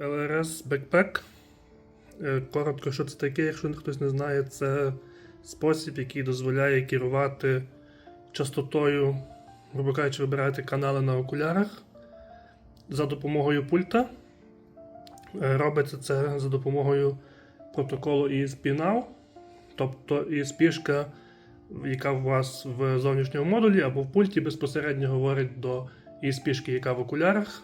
LRS Backpack. Е, Коротко, що це таке, якщо хтось не знає, це спосіб, який дозволяє керувати частотою, грубо кажучи, вибирати канали на окулярах за допомогою пульта. Е, Робиться це за допомогою протоколу ESP-NOW, тобто ESP-шка, яка у вас в зовнішньому модулі або в пульті безпосередньо говорить до ESP-шки, яка в окулярах.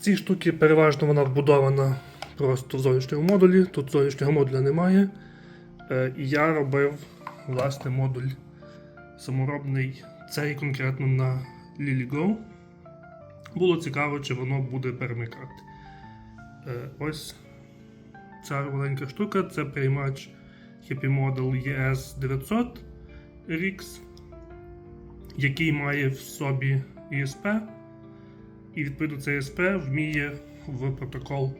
Ці штуки переважно вона вбудована просто в зовнішньому модулі. Тут зовнішнього модуля немає. Е, І я робив власне модуль саморобний, цей конкретно на LilyGo. Було цікаво, чи воно буде перемикати. Е, Ось ця маленька штука це приймач Happy Model ES 900 RX, який має в собі ESP. І відповідно ESP вміє в протокол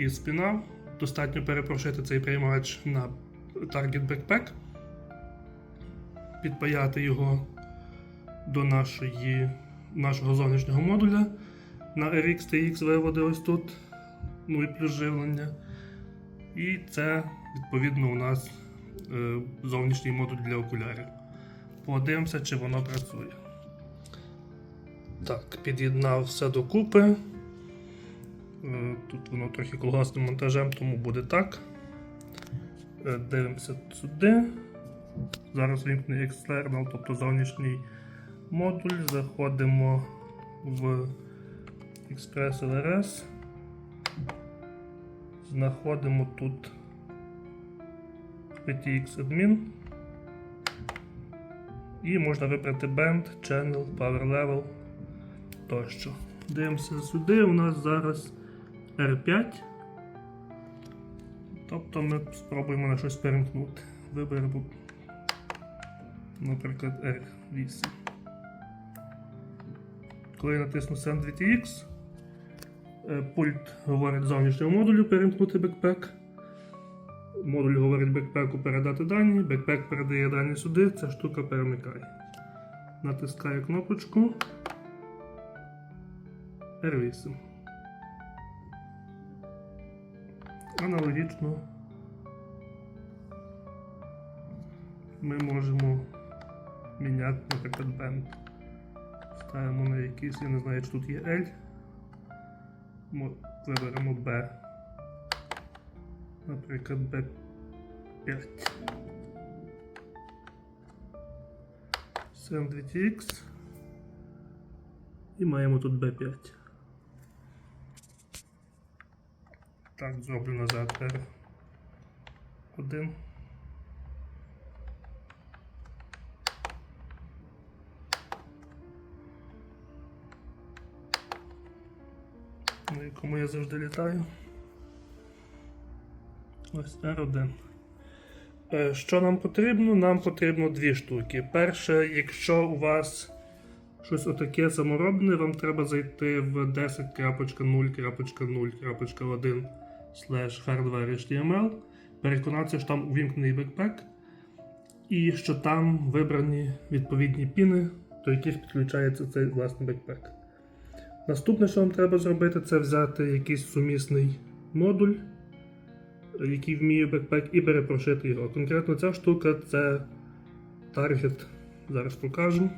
ESP-NAV. Достатньо перепрошити цей приймач на Target Backpack, підпаяти його до нашої, нашого зовнішнього модуля на RX TX виводи ось тут, ну і плюс живлення. І це відповідно у нас е, зовнішній модуль для окулярів. Подивимося, чи воно працює. Так, під'єднав все докупи. Тут воно трохи колгасним монтажем, тому буде так. Е, Дивимося сюди. Зараз вимкне external, тобто зовнішній модуль. Заходимо в Express LRS. Знаходимо тут PTX Admin. І можна вибрати Band, Channel, Power Level тощо. Дивимося сюди. У нас зараз R5. Тобто ми спробуємо на щось перемкнути. Виберемо, наприклад, R8. Коли я натисну Send VTX, е, пульт говорить зовнішньому модулю перемкнути бекпек. Модуль говорить бекпеку передати дані, бекпек передає дані сюди, ця штука перемикає. Натискаю кнопочку R8. Аналогічно ми можемо міняти, наприклад, бенд. Ставимо на якийсь, я не знаю, чи тут є L. Мо- Виберемо B. Наприклад, B5. Send VTX. І маємо тут B5. Так, зроблю назад R1. На якому я завжди літаю. Ось R1. Е, Що нам потрібно? Нам потрібно дві штуки. Перше, якщо у вас щось отаке саморобне, вам треба зайти в 10.0.0.1 hardware.html, переконатися, що там увімкнений бекпек, і що там вибрані відповідні піни, до яких підключається цей власний бекпек. Наступне, що вам треба зробити, це взяти якийсь сумісний модуль, який вміє бекпек, і перепрошити його. Конкретно ця штука це Target. Зараз покажу.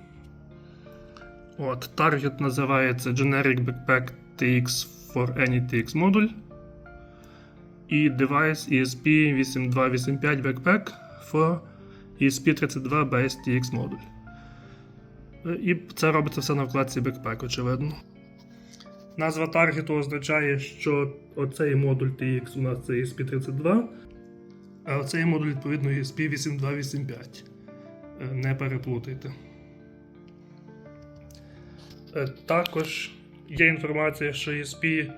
От, Target називається Generic Backpack TX for Any TX модуль. І E ESP8285 Backpack for E ESP32 Base TX модуль. І це робиться все на вкладці Backpack, очевидно. Назва таргету означає, що оцей модуль TX у нас це ESP32, а оцей модуль, відповідно, ESP8285. Е, Не переплутайте. Е, Також є інформація, що ESP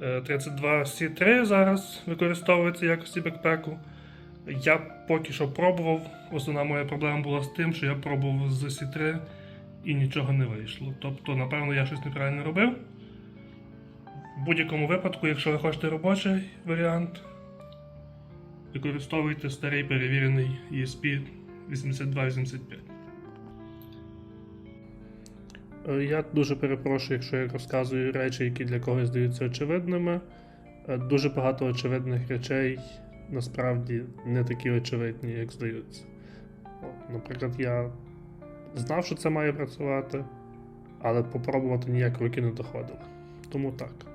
32C3 зараз використовується в якості бекпеку. Я поки що пробував. Основна моя проблема була з тим, що я пробував з C3 і нічого не вийшло. Тобто, напевно, я щось неправильно робив. В будь-якому випадку, якщо ви хочете робочий варіант, використовуйте старий перевірений ESP 8285. Е, Я дуже перепрошую, якщо я розказую речі, які для когось здаються очевидними. Е, Дуже багато очевидних речей насправді не такі очевидні, як здаються. Наприклад, я знав, що це має працювати, але попробувати ніяк руки не доходило. Тому так.